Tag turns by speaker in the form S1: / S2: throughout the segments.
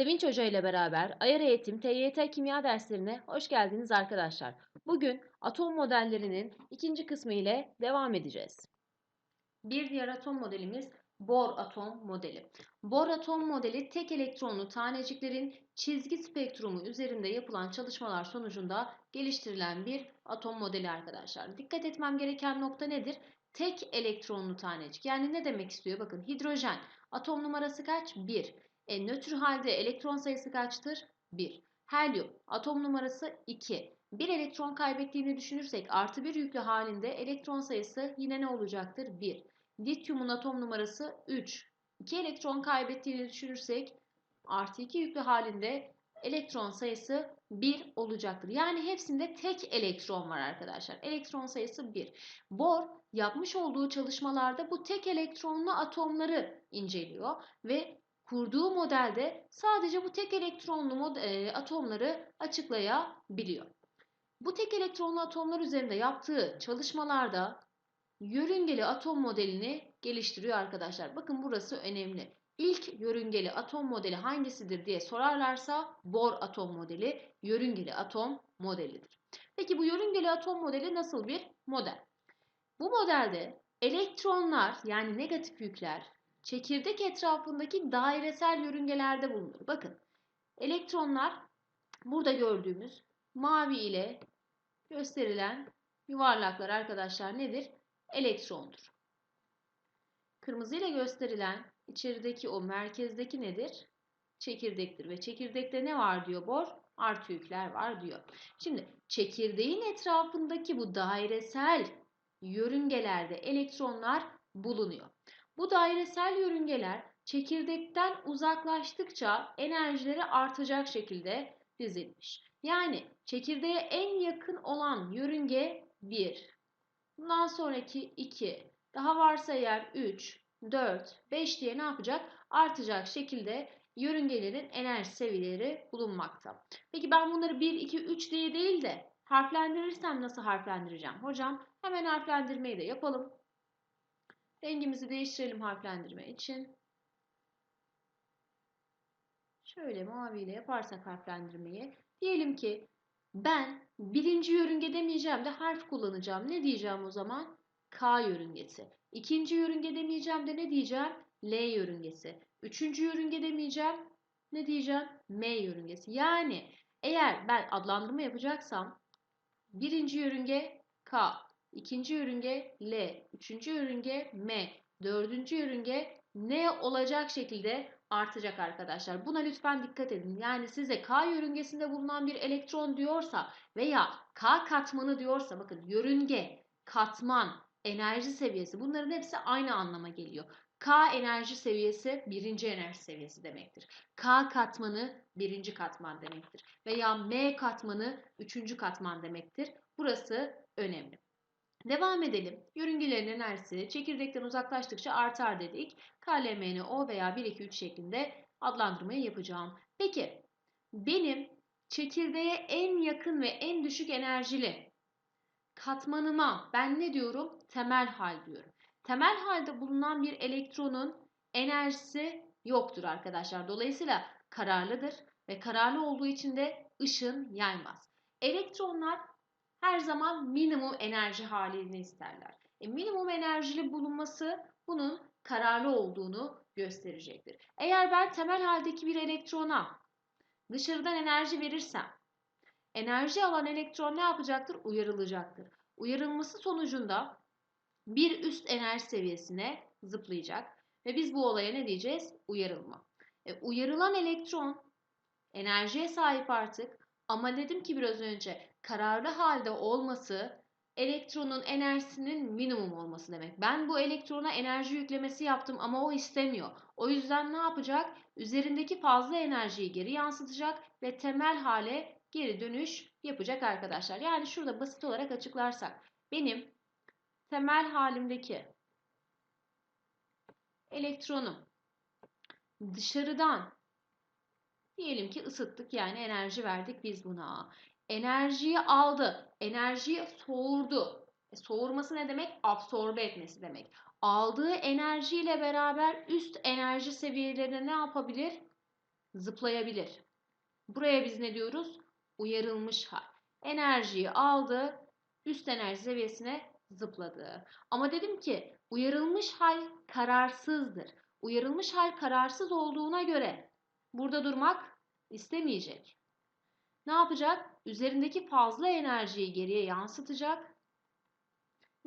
S1: Sevinç Hoca ile beraber Ayar Eğitim TYT Kimya derslerine hoş geldiniz arkadaşlar. Bugün atom modellerinin ikinci kısmı ile devam edeceğiz. Bir diğer atom modelimiz Bohr atom modeli. Bohr atom modeli tek elektronlu taneciklerin çizgi spektrumu üzerinde yapılan çalışmalar sonucunda geliştirilen bir atom modeli arkadaşlar. Dikkat etmem gereken nokta nedir? Tek elektronlu tanecik. Yani ne demek istiyor? Bakın hidrojen atom numarası kaç? 1. E, nötr halde elektron sayısı kaçtır? 1. Helyum atom numarası 2. Bir elektron kaybettiğini düşünürsek artı bir yüklü halinde elektron sayısı yine ne olacaktır? 1. Lityumun atom numarası 3. 2 elektron kaybettiğini düşünürsek artı 2 yüklü halinde elektron sayısı 1 olacaktır. Yani hepsinde tek elektron var arkadaşlar. Elektron sayısı 1. Bohr yapmış olduğu çalışmalarda bu tek elektronlu atomları inceliyor ve kurduğu modelde sadece bu tek elektronlu e, atomları açıklayabiliyor. Bu tek elektronlu atomlar üzerinde yaptığı çalışmalarda yörüngeli atom modelini geliştiriyor arkadaşlar. Bakın burası önemli. İlk yörüngeli atom modeli hangisidir diye sorarlarsa Bohr atom modeli yörüngeli atom modelidir. Peki bu yörüngeli atom modeli nasıl bir model? Bu modelde elektronlar yani negatif yükler çekirdek etrafındaki dairesel yörüngelerde bulunur. Bakın elektronlar burada gördüğümüz mavi ile gösterilen yuvarlaklar arkadaşlar nedir? Elektrondur. Kırmızı ile gösterilen içerideki o merkezdeki nedir? Çekirdektir ve çekirdekte ne var diyor Bor? Artı yükler var diyor. Şimdi çekirdeğin etrafındaki bu dairesel yörüngelerde elektronlar bulunuyor. Bu dairesel yörüngeler çekirdekten uzaklaştıkça enerjileri artacak şekilde dizilmiş. Yani çekirdeğe en yakın olan yörünge 1. Bundan sonraki 2. Daha varsa eğer 3, 4, 5 diye ne yapacak? Artacak şekilde yörüngelerin enerji seviyeleri bulunmakta. Peki ben bunları 1, 2, 3 diye değil de harflendirirsem nasıl harflendireceğim? Hocam hemen harflendirmeyi de yapalım. Rengimizi değiştirelim harflendirme için. Şöyle mavi ile yaparsak harflendirmeyi. Diyelim ki ben birinci yörünge demeyeceğim de harf kullanacağım. Ne diyeceğim o zaman? K yörüngesi. İkinci yörünge demeyeceğim de ne diyeceğim? L yörüngesi. Üçüncü yörünge demeyeceğim. Ne diyeceğim? M yörüngesi. Yani eğer ben adlandırma yapacaksam birinci yörünge K, ikinci yörünge L, üçüncü yörünge M, dördüncü yörünge N olacak şekilde artacak arkadaşlar. Buna lütfen dikkat edin. Yani size K yörüngesinde bulunan bir elektron diyorsa veya K katmanı diyorsa bakın yörünge, katman, enerji seviyesi bunların hepsi aynı anlama geliyor. K enerji seviyesi birinci enerji seviyesi demektir. K katmanı birinci katman demektir. Veya M katmanı üçüncü katman demektir. Burası önemli. Devam edelim. Yörüngelerin enerjisi çekirdekten uzaklaştıkça artar dedik. KLMNO veya 1, 2, 3 şeklinde adlandırmayı yapacağım. Peki benim çekirdeğe en yakın ve en düşük enerjili katmanıma ben ne diyorum? Temel hal diyorum. Temel halde bulunan bir elektronun enerjisi yoktur arkadaşlar. Dolayısıyla kararlıdır ve kararlı olduğu için de ışın yaymaz. Elektronlar her zaman minimum enerji halini isterler. E, minimum enerjili bulunması bunun kararlı olduğunu gösterecektir. Eğer ben temel haldeki bir elektrona dışarıdan enerji verirsem, enerji alan elektron ne yapacaktır? Uyarılacaktır. Uyarılması sonucunda bir üst enerji seviyesine zıplayacak ve biz bu olaya ne diyeceğiz? Uyarılma. E, uyarılan elektron enerjiye sahip artık ama dedim ki biraz önce kararlı halde olması elektronun enerjisinin minimum olması demek. Ben bu elektrona enerji yüklemesi yaptım ama o istemiyor. O yüzden ne yapacak? Üzerindeki fazla enerjiyi geri yansıtacak ve temel hale geri dönüş yapacak arkadaşlar. Yani şurada basit olarak açıklarsak benim temel halimdeki elektronum dışarıdan diyelim ki ısıttık yani enerji verdik biz buna. Enerjiyi aldı. Enerjiyi soğurdu. E, soğurması ne demek? Absorbe etmesi demek. Aldığı enerjiyle beraber üst enerji seviyelerine ne yapabilir? zıplayabilir. Buraya biz ne diyoruz? Uyarılmış hal. Enerjiyi aldı, üst enerji seviyesine zıpladı. Ama dedim ki uyarılmış hal kararsızdır. Uyarılmış hal kararsız olduğuna göre burada durmak istemeyecek. Ne yapacak? Üzerindeki fazla enerjiyi geriye yansıtacak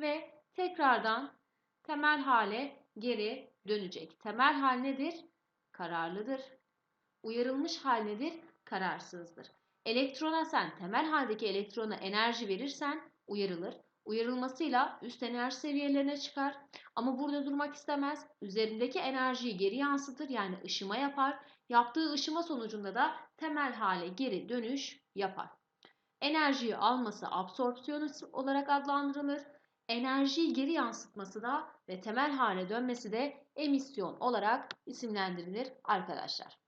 S1: ve tekrardan temel hale geri dönecek. Temel hal nedir? Kararlıdır. Uyarılmış hal nedir? Kararsızdır. Elektrona sen temel haldeki elektrona enerji verirsen uyarılır. Uyarılmasıyla üst enerji seviyelerine çıkar. Ama burada durmak istemez. Üzerindeki enerjiyi geri yansıtır yani ışıma yapar. Yaptığı ışıma sonucunda da temel hale geri dönüş yapar. Enerjiyi alması absorpsiyon olarak adlandırılır. Enerjiyi geri yansıtması da ve temel hale dönmesi de emisyon olarak isimlendirilir arkadaşlar.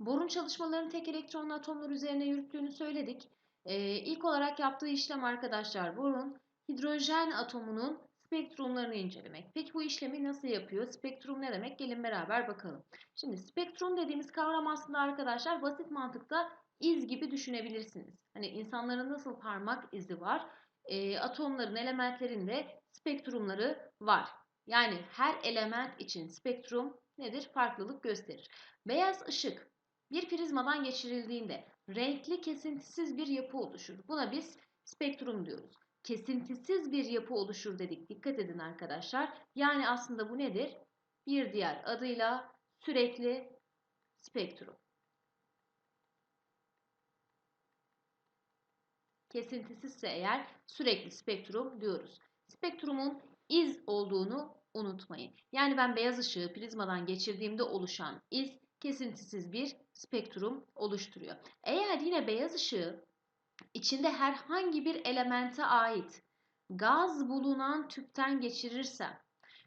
S1: Borun çalışmalarını tek elektronlu atomlar üzerine yürüttüğünü söyledik. Ee, ilk olarak yaptığı işlem arkadaşlar borun hidrojen atomunun spektrumlarını incelemek. Peki bu işlemi nasıl yapıyor? Spektrum ne demek? Gelin beraber bakalım. Şimdi spektrum dediğimiz kavram aslında arkadaşlar basit mantıkta iz gibi düşünebilirsiniz. Hani insanların nasıl parmak izi var? E, atomların, elementlerin de spektrumları var. Yani her element için spektrum nedir? Farklılık gösterir. Beyaz ışık bir prizmadan geçirildiğinde renkli kesintisiz bir yapı oluşur. Buna biz spektrum diyoruz. Kesintisiz bir yapı oluşur dedik. Dikkat edin arkadaşlar. Yani aslında bu nedir? Bir diğer adıyla sürekli spektrum. Kesintisizse eğer sürekli spektrum diyoruz. Spektrumun iz olduğunu unutmayın. Yani ben beyaz ışığı prizmadan geçirdiğimde oluşan iz kesintisiz bir spektrum oluşturuyor. Eğer yine beyaz ışığı içinde herhangi bir elemente ait gaz bulunan tüpten geçirirsem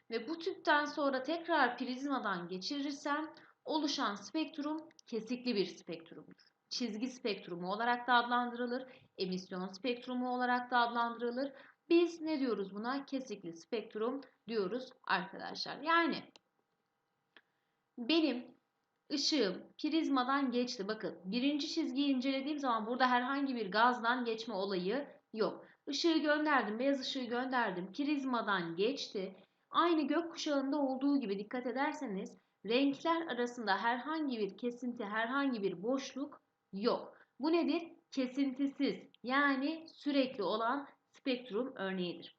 S1: ve bu tüpten sonra tekrar prizmadan geçirirsem oluşan spektrum kesikli bir spektrumdur. Çizgi spektrumu olarak da adlandırılır, emisyon spektrumu olarak da adlandırılır. Biz ne diyoruz buna? Kesikli spektrum diyoruz arkadaşlar. Yani benim ışığım prizmadan geçti. Bakın birinci çizgiyi incelediğim zaman burada herhangi bir gazdan geçme olayı yok. Işığı gönderdim, beyaz ışığı gönderdim. Prizmadan geçti. Aynı gökkuşağında olduğu gibi dikkat ederseniz renkler arasında herhangi bir kesinti, herhangi bir boşluk yok. Bu nedir? Kesintisiz yani sürekli olan spektrum örneğidir.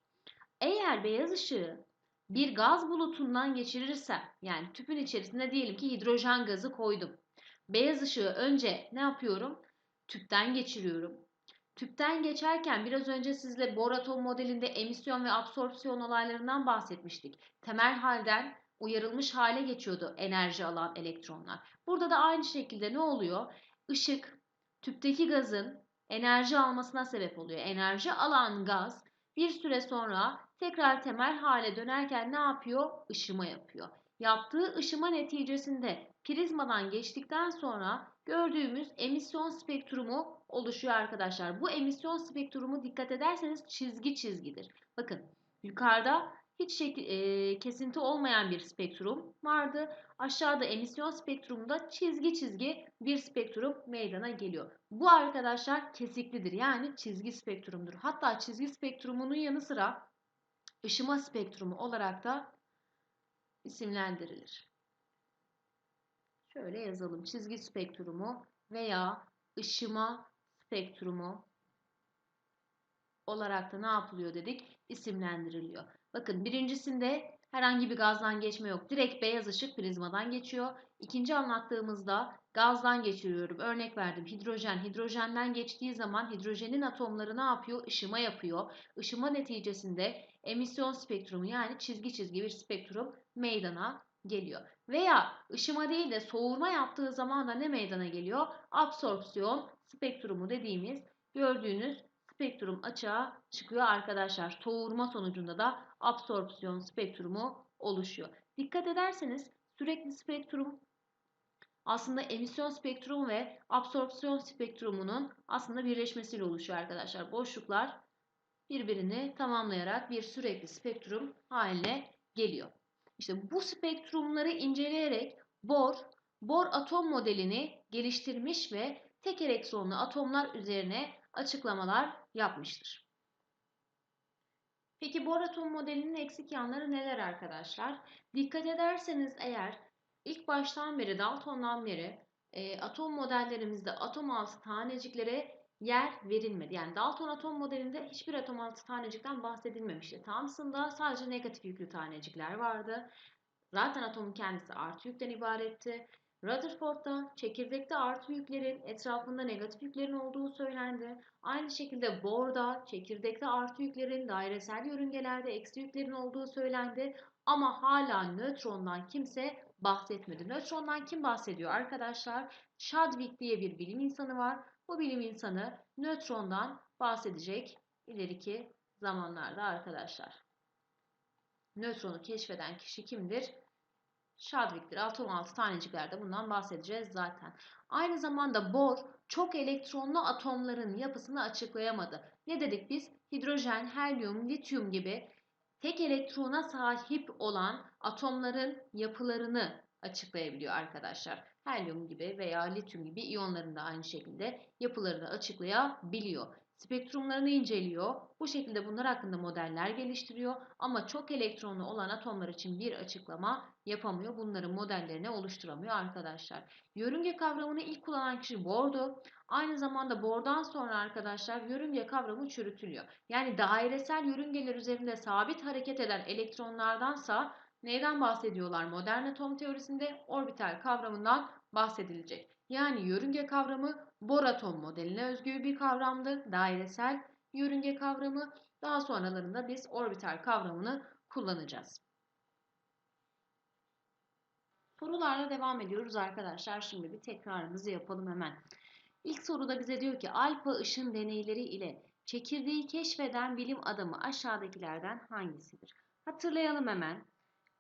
S1: Eğer beyaz ışığı bir gaz bulutundan geçirirsem yani tüpün içerisinde diyelim ki hidrojen gazı koydum. Beyaz ışığı önce ne yapıyorum? Tüpten geçiriyorum. Tüpten geçerken biraz önce sizle Bohr atom modelinde emisyon ve absorpsiyon olaylarından bahsetmiştik. Temel halden uyarılmış hale geçiyordu enerji alan elektronlar. Burada da aynı şekilde ne oluyor? Işık tüpteki gazın enerji almasına sebep oluyor. Enerji alan gaz bir süre sonra tekrar temel hale dönerken ne yapıyor? Işıma yapıyor. Yaptığı ışıma neticesinde prizmadan geçtikten sonra gördüğümüz emisyon spektrumu oluşuyor arkadaşlar. Bu emisyon spektrumu dikkat ederseniz çizgi çizgidir. Bakın yukarıda hiç şekil, e, kesinti olmayan bir spektrum vardı. Aşağıda emisyon spektrumunda çizgi çizgi bir spektrum meydana geliyor. Bu arkadaşlar kesiklidir yani çizgi spektrumdur. Hatta çizgi spektrumunun yanı sıra ışıma spektrumu olarak da isimlendirilir. Şöyle yazalım. Çizgi spektrumu veya ışıma spektrumu olarak da ne yapılıyor dedik? İsimlendiriliyor. Bakın birincisinde herhangi bir gazdan geçme yok. Direkt beyaz ışık prizmadan geçiyor. İkinci anlattığımızda gazdan geçiriyorum. Örnek verdim hidrojen. Hidrojenden geçtiği zaman hidrojenin atomları ne yapıyor? Işıma yapıyor. Işıma neticesinde emisyon spektrumu yani çizgi çizgi bir spektrum meydana geliyor. Veya ışıma değil de soğurma yaptığı zaman da ne meydana geliyor? Absorpsiyon spektrumu dediğimiz gördüğünüz spektrum açığa çıkıyor arkadaşlar. Soğurma sonucunda da absorpsiyon spektrumu oluşuyor. Dikkat ederseniz sürekli spektrum aslında emisyon spektrumu ve absorpsiyon spektrumunun aslında birleşmesiyle oluşuyor arkadaşlar. Boşluklar birbirini tamamlayarak bir sürekli spektrum haline geliyor. İşte bu spektrumları inceleyerek Bohr Bohr atom modelini geliştirmiş ve tek elektronlu atomlar üzerine açıklamalar yapmıştır. Peki Bohr atom modelinin eksik yanları neler arkadaşlar? Dikkat ederseniz eğer ilk baştan beri Dalton'dan beri e, atom modellerimizde atom altı taneciklere yer verilmedi. Yani Dalton atom modelinde hiçbir atom altı tanecikten bahsedilmemişti. Thomson'da sadece negatif yüklü tanecikler vardı. Zaten atomun kendisi artı yükten ibaretti. Rutherford'da çekirdekte artı yüklerin etrafında negatif yüklerin olduğu söylendi. Aynı şekilde Bohr'da çekirdekte artı yüklerin dairesel yörüngelerde eksi yüklerin olduğu söylendi. Ama hala nötrondan kimse bahsetmedi. Nötrondan kim bahsediyor arkadaşlar? Chadwick diye bir bilim insanı var. Bu bilim insanı nötrondan bahsedecek ileriki zamanlarda arkadaşlar. Nötronu keşfeden kişi kimdir? Chadwick'tir. Atom altı taneciklerde bundan bahsedeceğiz zaten. Aynı zamanda Bohr çok elektronlu atomların yapısını açıklayamadı. Ne dedik biz? Hidrojen, helyum, lityum gibi tek elektrona sahip olan atomların yapılarını açıklayabiliyor arkadaşlar. Helyum gibi veya lityum gibi iyonların da aynı şekilde yapılarını açıklayabiliyor. Spektrumlarını inceliyor. Bu şekilde bunlar hakkında modeller geliştiriyor. Ama çok elektronlu olan atomlar için bir açıklama yapamıyor. Bunların modellerini oluşturamıyor arkadaşlar. Yörünge kavramını ilk kullanan kişi Bohr'du. Aynı zamanda Bohr'dan sonra arkadaşlar yörünge kavramı çürütülüyor. Yani dairesel yörüngeler üzerinde sabit hareket eden elektronlardansa neyden bahsediyorlar modern atom teorisinde? Orbital kavramından bahsedilecek. Yani yörünge kavramı Bohr atom modeline özgü bir kavramdır. Dairesel yörünge kavramı. Daha sonralarında biz orbital kavramını kullanacağız. Sorularla devam ediyoruz arkadaşlar. Şimdi bir tekrarımızı yapalım hemen. İlk soruda bize diyor ki alfa ışın deneyleri ile çekirdeği keşfeden bilim adamı aşağıdakilerden hangisidir? Hatırlayalım hemen.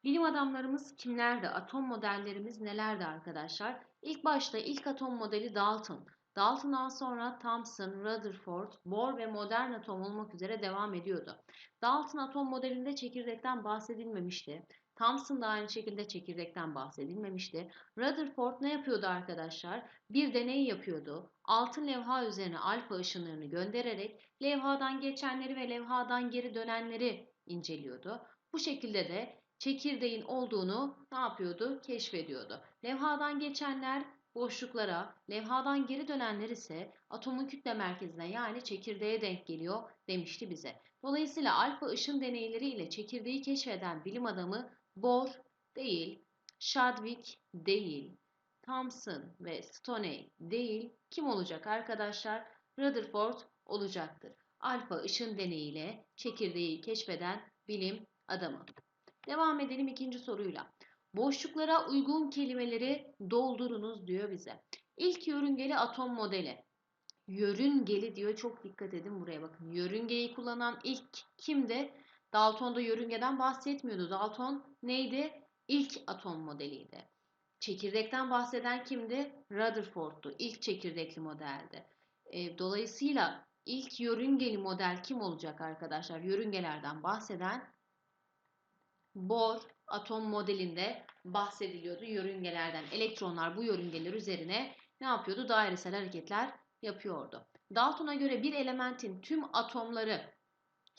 S1: Bilim adamlarımız kimlerdi? Atom modellerimiz nelerdi arkadaşlar? İlk başta ilk atom modeli Dalton. Dalton'dan sonra Thomson, Rutherford, Bohr ve modern atom olmak üzere devam ediyordu. Dalton atom modelinde çekirdekten bahsedilmemişti. Thomson da aynı şekilde çekirdekten bahsedilmemişti. Rutherford ne yapıyordu arkadaşlar? Bir deney yapıyordu. Altın levha üzerine alfa ışınlarını göndererek levhadan geçenleri ve levhadan geri dönenleri inceliyordu. Bu şekilde de çekirdeğin olduğunu ne yapıyordu? Keşfediyordu. Levhadan geçenler boşluklara, levhadan geri dönenler ise atomun kütle merkezine yani çekirdeğe denk geliyor demişti bize. Dolayısıyla alfa ışın deneyleri ile çekirdeği keşfeden bilim adamı Bohr değil, Chadwick değil, Thomson ve Stoney değil. Kim olacak arkadaşlar? Rutherford olacaktır. Alfa ışın deneyiyle çekirdeği keşfeden bilim adamı. Devam edelim ikinci soruyla. Boşluklara uygun kelimeleri doldurunuz diyor bize. İlk yörüngeli atom modeli. Yörüngeli diyor çok dikkat edin buraya bakın. Yörüngeyi kullanan ilk kimdi? Dalton da yörüngeden bahsetmiyordu. Dalton neydi? İlk atom modeliydi. Çekirdekten bahseden kimdi? Rutherford'tu. İlk çekirdekli modeldi. E, dolayısıyla ilk yörüngeli model kim olacak arkadaşlar? Yörüngelerden bahseden Bohr atom modelinde bahsediliyordu yörüngelerden. Elektronlar bu yörüngeler üzerine ne yapıyordu? Dairesel hareketler yapıyordu. Dalton'a göre bir elementin tüm atomları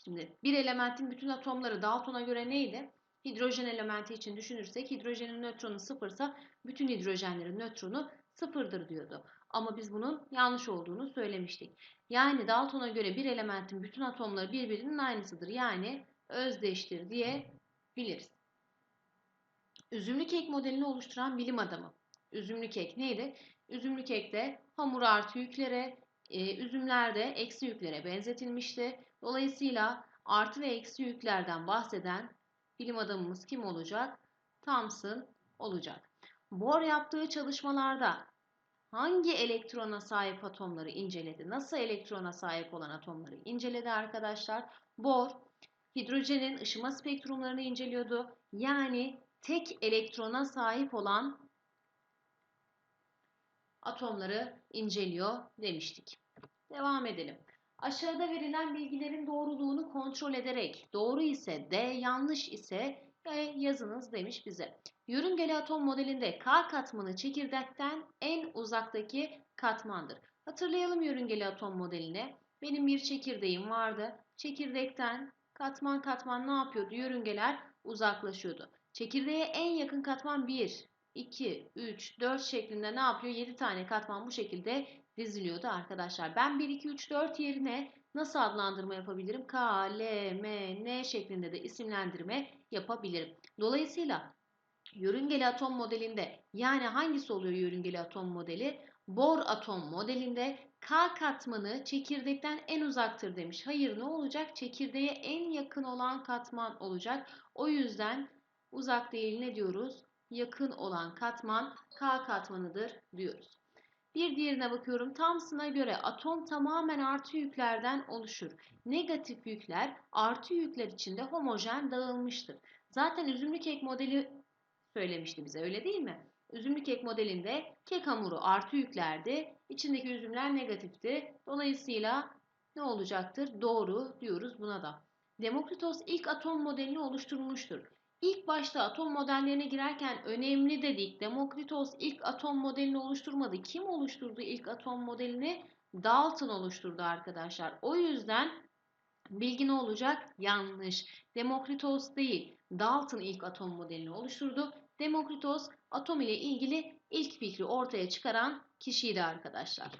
S1: Şimdi bir elementin bütün atomları Dalton'a göre neydi? Hidrojen elementi için düşünürsek hidrojenin nötronu sıfırsa bütün hidrojenlerin nötronu sıfırdır diyordu. Ama biz bunun yanlış olduğunu söylemiştik. Yani Dalton'a göre bir elementin bütün atomları birbirinin aynısıdır. Yani özdeştir diye biliriz. Üzümlü kek modelini oluşturan bilim adamı. Üzümlü kek neydi? Üzümlü kekte hamur artı yüklere, e, üzümler de eksi yüklere benzetilmişti. Dolayısıyla artı ve eksi yüklerden bahseden bilim adamımız kim olacak? Thomson olacak. Bohr yaptığı çalışmalarda hangi elektrona sahip atomları inceledi? Nasıl elektrona sahip olan atomları inceledi arkadaşlar? Bohr hidrojenin ışıma spektrumlarını inceliyordu. Yani tek elektrona sahip olan atomları inceliyor demiştik. Devam edelim. Aşağıda verilen bilgilerin doğruluğunu kontrol ederek doğru ise D, yanlış ise ve yazınız demiş bize. Yörüngeli atom modelinde K katmanı çekirdekten en uzaktaki katmandır. Hatırlayalım yörüngeli atom modelini. Benim bir çekirdeğim vardı. Çekirdekten katman katman ne yapıyordu? Yörüngeler uzaklaşıyordu. Çekirdeğe en yakın katman 1, 2, 3, 4 şeklinde ne yapıyor? 7 tane katman bu şekilde diziliyordu arkadaşlar. Ben 1, 2, 3, 4 yerine nasıl adlandırma yapabilirim? K, L, M, N şeklinde de isimlendirme yapabilirim. Dolayısıyla yörüngeli atom modelinde yani hangisi oluyor yörüngeli atom modeli? Bor atom modelinde K katmanı çekirdekten en uzaktır demiş. Hayır ne olacak? Çekirdeğe en yakın olan katman olacak. O yüzden uzak değil ne diyoruz? Yakın olan katman K katmanıdır diyoruz. Bir diğerine bakıyorum. Thomson'a göre atom tamamen artı yüklerden oluşur. Negatif yükler artı yükler içinde homojen dağılmıştır. Zaten üzümlü kek modeli söylemişti bize öyle değil mi? Üzümlü kek modelinde kek hamuru artı yüklerdi. İçindeki üzümler negatifti. Dolayısıyla ne olacaktır? Doğru diyoruz buna da. Demokritos ilk atom modelini oluşturmuştur. İlk başta atom modellerine girerken önemli dedik. Demokritos ilk atom modelini oluşturmadı. Kim oluşturdu ilk atom modelini? Dalton oluşturdu arkadaşlar. O yüzden bilgi ne olacak? Yanlış. Demokritos değil. Dalton ilk atom modelini oluşturdu. Demokritos atom ile ilgili ilk fikri ortaya çıkaran kişiydi arkadaşlar.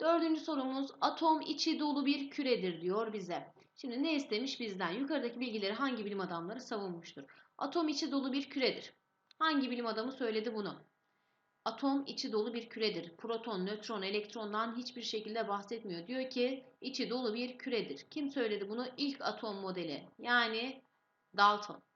S1: Dördüncü sorumuz atom içi dolu bir küredir diyor bize. Şimdi ne istemiş bizden? Yukarıdaki bilgileri hangi bilim adamları savunmuştur? Atom içi dolu bir küredir. Hangi bilim adamı söyledi bunu? Atom içi dolu bir küredir. Proton, nötron, elektrondan hiçbir şekilde bahsetmiyor. Diyor ki içi dolu bir küredir. Kim söyledi bunu? İlk atom modeli. Yani Dalton.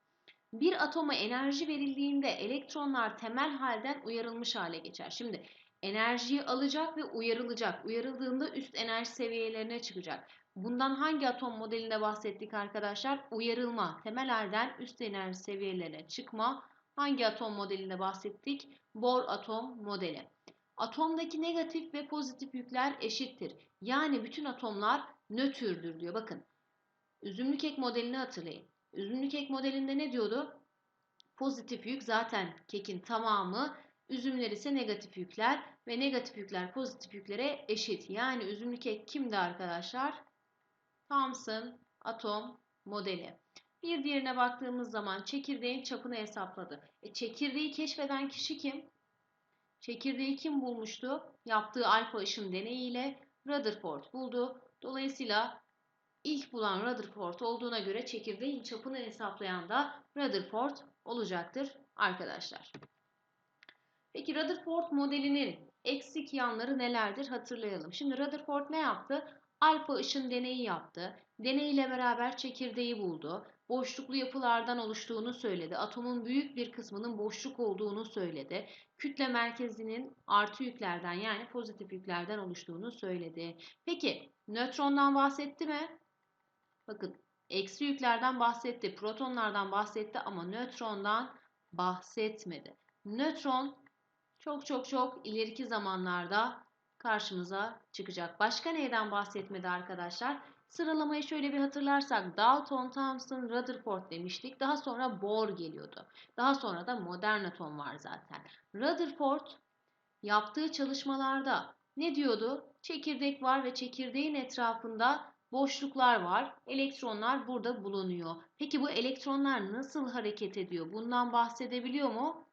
S1: Bir atoma enerji verildiğinde elektronlar temel halden uyarılmış hale geçer. Şimdi enerjiyi alacak ve uyarılacak. Uyarıldığında üst enerji seviyelerine çıkacak. Bundan hangi atom modelinde bahsettik arkadaşlar? Uyarılma, temel halden üst enerji seviyelerine çıkma. Hangi atom modelinde bahsettik? Bohr atom modeli. Atomdaki negatif ve pozitif yükler eşittir. Yani bütün atomlar nötrdür diyor. Bakın. Üzümlü kek modelini hatırlayın. Üzümlü kek modelinde ne diyordu? Pozitif yük zaten kekin tamamı. Üzümler ise negatif yükler ve negatif yükler pozitif yüklere eşit. Yani üzümlü kek kimdi arkadaşlar? Thomson atom modeli. Bir diğerine baktığımız zaman çekirdeğin çapını hesapladı. E, çekirdeği keşfeden kişi kim? Çekirdeği kim bulmuştu? Yaptığı alfa ışın deneyiyle Rutherford buldu. Dolayısıyla ilk bulan Rutherford olduğuna göre çekirdeğin çapını hesaplayan da Rutherford olacaktır arkadaşlar. Peki Rutherford modelinin eksik yanları nelerdir hatırlayalım. Şimdi Rutherford ne yaptı? Alfa ışın deneyi yaptı. Deney ile beraber çekirdeği buldu. Boşluklu yapılardan oluştuğunu söyledi. Atomun büyük bir kısmının boşluk olduğunu söyledi. Kütle merkezinin artı yüklerden yani pozitif yüklerden oluştuğunu söyledi. Peki nötrondan bahsetti mi? Bakın eksi yüklerden bahsetti, protonlardan bahsetti ama nötrondan bahsetmedi. Nötron çok çok çok ileriki zamanlarda karşımıza çıkacak. Başka neyden bahsetmedi arkadaşlar? Sıralamayı şöyle bir hatırlarsak Dalton, Thomson, Rutherford demiştik. Daha sonra Bohr geliyordu. Daha sonra da modern atom var zaten. Rutherford yaptığı çalışmalarda ne diyordu? Çekirdek var ve çekirdeğin etrafında boşluklar var. Elektronlar burada bulunuyor. Peki bu elektronlar nasıl hareket ediyor? Bundan bahsedebiliyor mu?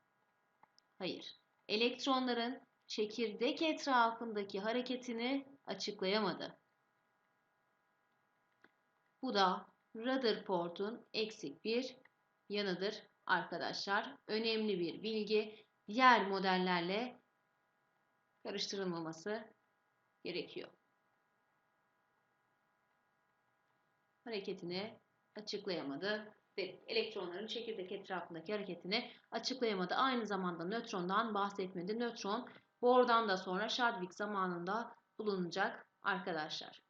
S1: Hayır. Elektronların çekirdek etrafındaki hareketini açıklayamadı. Bu da Rutherford'un eksik bir yanıdır arkadaşlar. Önemli bir bilgi. Diğer modellerle karıştırılmaması gerekiyor. Hareketini açıklayamadı. Elektronların çekirdek etrafındaki hareketini açıklayamadı. Aynı zamanda nötrondan bahsetmedi. Nötron Bohr'dan da sonra Chadwick zamanında bulunacak arkadaşlar.